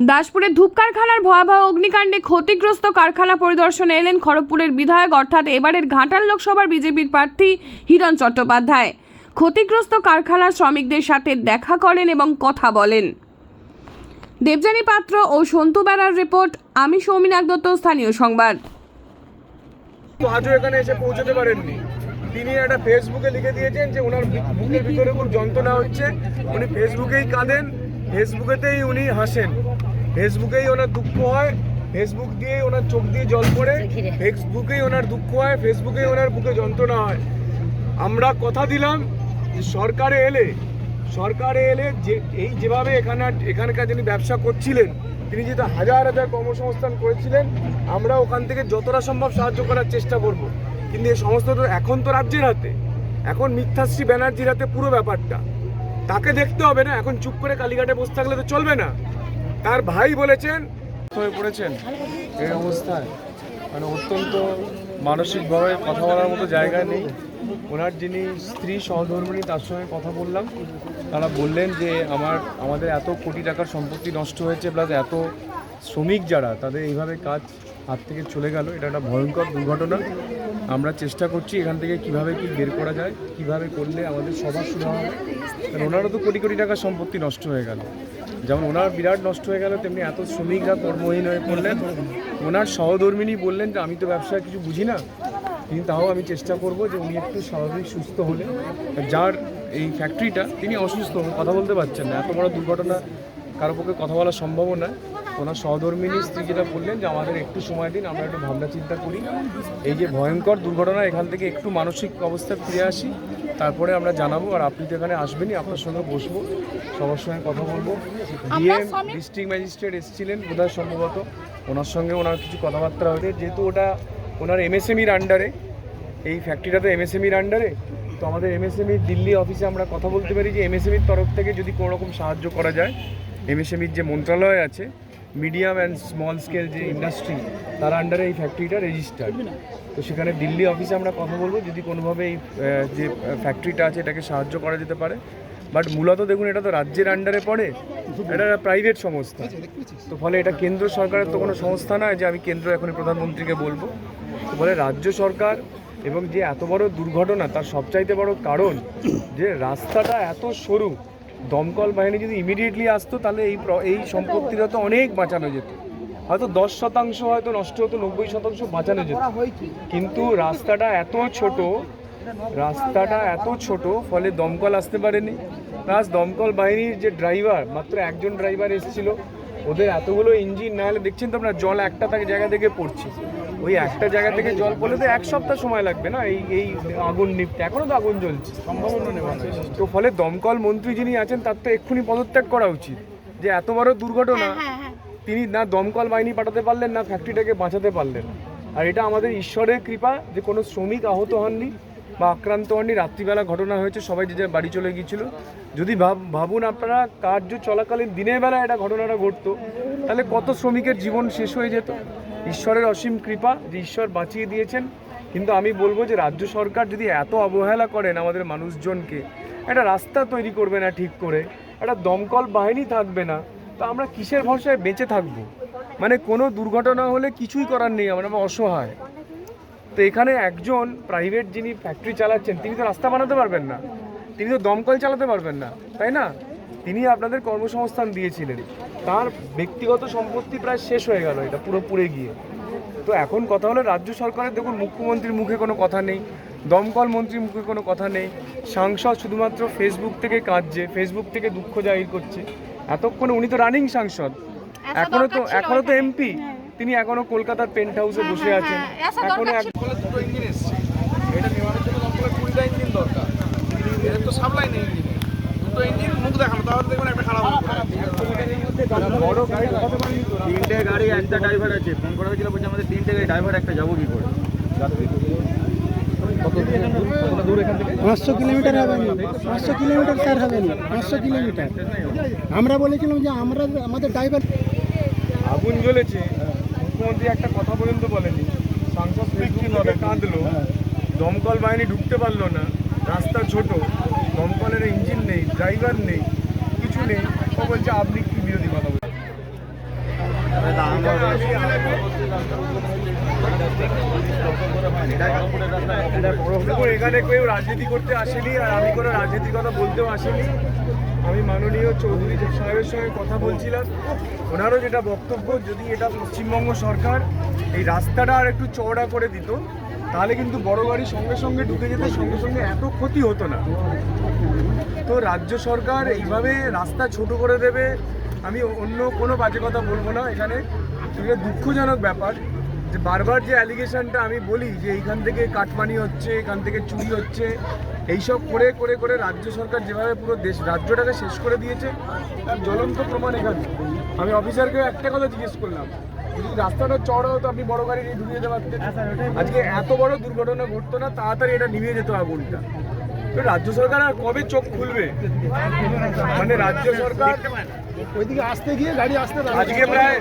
দাসপুরের ধূপ কারখানার ভয়াবহ অগ্নিকাণ্ডে ক্ষতিগ্রস্ত কারখানা পরিদর্শনে এলেন খড়গপুরের বিধায়ক, অর্থাৎ এবারের ঘাটাল লোকসভার বিজেপির প্রার্থী হিরণ চট্টোপাধ্যায়। ক্ষতিগ্রস্ত কারখানার শ্রমিকদের সাথে দেখা করেন এবং কথা বলেন। দেবযানী পাত্র ও সন্তু বেড়ার রিপোর্ট, আমি সৌমিনাথ দত্ত, স্থানীয় সংবাদ। আজও এখানে এসে পৌঁছতে পারেননি। তিনি একটা ফেসবুকে লিখে দিয়েছেন যে ওনার বুকের ভিতরে খুব যন্ত্রণা হচ্ছে। উনি ফেসবুকেই কাঁদেন, ফেসবুকেতেই উনি হাসেন। ফেসবুকেই ওনার দুঃখ হয় ফেসবুক দিয়ে ওনার চোখ দিয়ে জল পড়ে ফেসবুকেই ওনার দুঃখ হয় ফেসবুকেই ওনার বুকে যন্ত্রণা হয়। আমরা কথা দিলাম যে সরকারে এলে সরকারে এলে যে এই যেভাবে এখানে এখানকার যিনি ব্যবসা করছিলেন তিনি যেহেতু হাজার হাজার কর্মসংস্থান করেছিলেন আমরা ওখান থেকে যতটা সম্ভব সাহায্য করার চেষ্টা করব। কিন্তু এই সমস্ত তো এখন তো রাজ্যের হাতে এখন মিথ্যাশ্রী ব্যানার্জির হাতে পুরো ব্যাপারটা। তাকে দেখতে হবে না এখন চুপ করে কালীঘাটে বসে থাকলে তো চলবে না। তার ভাই বলেছেন হয়ে পড়েছেন এই অবস্থায়। মানে অত্যন্ত মানসিকভাবে কথা বলার মতো জায়গা নেই। ওনার যিনি স্ত্রী সহধর্মিনী তার সঙ্গে কথা বললাম। তারা বললেন যে, আমার, আমাদের এত কোটি টাকার সম্পত্তি নষ্ট হয়েছে, প্লাস এত শ্রমিক যারা, তাদের এইভাবে কাজ হাত থেকে চলে গেল, এটা একটা ভয়ঙ্কর দুর্ঘটনা। আমরা চেষ্টা করছি এখান থেকে কীভাবে কি বের করা যায়, কীভাবে করলে আমাদের সবার সুবিধা হবে। কারণ ওনারও তো কোটি কোটি টাকার সম্পত্তি নষ্ট হয়ে গেল। যেমন ওনার বিরাট নষ্ট হয়ে গেল, তেমনি এত শ্রমিকরা কর্মহীন হয়ে পড়লেন। ওনার সহধর্মিনী বললেন যে, আমি তো ব্যবসায় কিছু বুঝি না। কিন্তু তাও আমি চেষ্টা করব যে উনি একটু স্বাভাবিক সুস্থ হলে। যার এই ফ্যাক্টরিটা তিনি অসুস্থ, কথা বলতে পারছেন না। এত বড় দুর্ঘটনা কারও পক্ষে কথা বলা সম্ভব না। ওনার সহধর্মিনী স্ত্রী যেটা বললেন যে আমাদের একটু সময় দিন আমরা একটু ভাবনা চিন্তা করি। এই যে ভয়ঙ্কর দুর্ঘটনা এখান থেকে একটু মানসিক অবস্থায় ফিরে আসি। তারপরে আমরা জানাব আর আপনি তো এখানে আসবেনই আপনার সঙ্গে বসবো সবার সঙ্গে কথা বলব। ডিএম ডিস্ট্রিক্ট ম্যাজিস্ট্রেট এসেছিলেন বোধহয় সম্ভবত ওনার সঙ্গে ওনার কিছু কথাবার্তা হয়েছে। যেহেতু ওটা ওনার এমএসএমইর আন্ডারে এই ফ্যাক্টরিটা তো এমএসএমইর আন্ডারে তো আমাদের এমএসএমই দিল্লি অফিসে আমরা কথা বলতে পারি যে এমএসএমইর তরফ থেকে যদি কোনো রকম সাহায্য করা যায় এমএসএমইর যে মন্ত্রণালয় আছে মিডিয়াম অ্যান্ড স্মল স্কেল যে ইন্ডাস্ট্রি, তার আন্ডারে এই ফ্যাক্টরিটা রেজিস্টার্ড তো সেখানে দিল্লি অফিসে আমরা কথা বলব, যদি কোনোভাবে এই যে ফ্যাক্টরিটা আছে, এটাকে সাহায্য করা যেতে পারে। বাট মূলত দেখুন, এটা তো রাজ্যের আন্ডারে পড়ে, এটা প্রাইভেট সংস্থা। তো ফলে এটা কেন্দ্র সরকারের তো কোনো সংস্থা নয় যে আমি কেন্দ্র এখনই প্রধানমন্ত্রীকে বলব। তো ফলে রাজ্য সরকার এবং যে এত বড় দুর্ঘটনা, তার সবচাইতে বড় কারণ যে রাস্তাটা এত সরু দমকল বাহিনী যদি ইমিডিয়েটলি আসতো, তাহলে এই এই সম্পত্তিটা তো অনেক বাঁচানো যেত। হয়তো দশ শতাংশ হয়তো নষ্ট হতো, নব্বই শতাংশ বাঁচানো যেত। কিন্তু রাস্তাটা এত ছোট, রাস্তাটা এত ছোট, ফলে দমকল আসতে পারেনি। প্লাস দমকল বাহিনীর যে ড্রাইভার, মাত্র একজন ড্রাইভার এসেছিল, ওদের এতগুলো ইঞ্জিন না হলে, দেখছেন তো আপনার, জল একটা থেকে জায়গা থেকে পড়ছে। ওই একটা জায়গা থেকে জল পড়লে তো এক সপ্তাহ সময় লাগবে না? এই এই আগুন নিপতে। এখনও তো আগুন জ্বলছে। সম্ভাবনা নেওয়া তো ফলে দমকল মন্ত্রী যিনি আছেন তার তো এক্ষুনি পদত্যাগ করা উচিত। যে এত বড় দুর্ঘটনা তিনি না দমকল বাহিনী পাঠাতে পারলেন না ফ্যাক্টরিটাকে বাঁচাতে পারলেন। আর এটা আমাদের ঈশ্বরের কৃপা যে কোনো শ্রমিক আহত হননি বা আক্রান্ত হননি। রাত্রিবেলা ঘটনা হয়েছে সবাই যে যার বাড়ি চলে গিয়েছিল। যদি ভাব ভাবুন আপনারা কার্য চলাকালীন দিনের বেলা এটা ঘটনাটা ঘটতো তাহলে কত শ্রমিকের জীবন শেষ হয়ে যেত? ঈশ্বরের অসীম কৃপা যে ঈশ্বর বাঁচিয়ে দিয়েছেন। কিন্তু আমি বলব যে রাজ্য সরকার যদি এত অবহেলা করেন আমাদের মানুষজনকে, একটা রাস্তা তৈরি করবে না ঠিক করে, একটা দমকল বাহিনী থাকবে না, তো আমরা কিসের ভরসায় বেঁচে থাকব? মানে কোনো দুর্ঘটনা হলে কিছুই করার নেই, আমরা অসহায়। তো এখানে একজন প্রাইভেট যিনি ফ্যাক্টরি চালাচ্ছেন, তিনি তো রাস্তা বানাতে পারবেন না। তিনি তো দমকল চালাতে পারবেন না, তাই না? তিনি আপনাদের কর্মসংস্থান দিয়েছিলেন। তার ব্যক্তিগত সম্পত্তি প্রায় শেষ হয়ে গেল এটা পুরো পুড়ে গিয়ে। তো এখন কথা হলো রাজ্য সরকারের দেখুন মুখ্যমন্ত্রীর মুখে কোনো কথা নেই দমকল মন্ত্রীর মুখে কোনো কথা নেই সাংসদ শুধুমাত্র ফেসবুক থেকে কাঁদছে ফেসবুক থেকে দুঃখ জাহির করছে। এতক্ষণে উনি তো রানিং সাংসদ। এখনও তো এখনও তো এমপি তিনি এখনও কলকাতার পেন্ট হাউসে বসে আছেন। এখনও এক দুটো ইঞ্জিন এসছে। এটা নেওয়ার জন্য দমকলের কুড়িটা ইঞ্জিন দরকার। তো সাপ্লাই নেই দুটো ইঞ্জিন মুখ দেখানো তাহলে দেখবেন একটা খারাপ হয়ে তো? তিনটে গাড়ি একটা ড্রাইভার আছে। ফোন করা হয়েছিল বলছে আমাদের তিনটে গাড়ি ড্রাইভার একটা যাব কি করে? পাঁচশো কিলোমিটার হবে না। পাঁচশো কিলোমিটার স্যার হবে না। পাঁচশো কিলোমিটার। আমরা বলেছিলাম যে আমরা আমাদের ড্রাইভার আগুন জ্বলেছে। মুখ্যমন্ত্রী একটা কথা পর্যন্ত বলেনি। সাংসদ কাঁদলো। দমকল বাহিনী ঢুকতে পারল না। রাস্তা ছোট, দমকলের ইঞ্জিন নেই ড্রাইভার নেই, কিছু নেই, ও বলছে, আপনি কি বিরোধী কথা বলছেন? এখানে কেউ রাজনীতি করতে আসেনি, আর আমি কোনো রাজনীতির কথা বলতেও আসেনি। আমি মাননীয় চৌধুরী সাহেবের সঙ্গে কথা বলছিলাম। ওনারও যেটা বক্তব্য, যদি এটা পশ্চিমবঙ্গ সরকার এই রাস্তাটা আর একটু চওড়া করে দিত তাহলে কিন্তু বড় গাড়ি সঙ্গে সঙ্গে ঢুকে যেতে সঙ্গে সঙ্গে এত ক্ষতি হতো না। তো রাজ্য সরকার এইভাবে রাস্তা ছোট করে দেবে, আমি অন্য কোনো বাজে কথা বলব না। এখানে এটা দুঃখজনক ব্যাপার যে বারবার যে অ্যালিগেশনটা আমি বলি যে এইখান থেকে কাটমানি হচ্ছে, এখান থেকে চুরি হচ্ছে, এইসব করে করে করে রাজ্য সরকার যেভাবে পুরো দেশ, রাজ্যটাকে শেষ করে দিয়েছে, তার জ্বলন্ত প্রমাণ এখানে। আমি অফিসারকে একটা কথা জিজ্ঞেস করলাম রাস্তাটা চড়া হতো আপনি বড় গাড়ি নিয়ে ঢুকিয়ে যেতে পারতেন। আজকে এত বড় দুর্ঘটনা ঘটতো না তাড়াতাড়ি এটা নিভিয়ে যেত আগুনটা। তো রাজ্য সরকার আর কবে চোখ খুলবে? মানে রাজ্য সরকার ওইদিকে আসতে গিয়ে গাড়ি আসতে আজকে প্রায়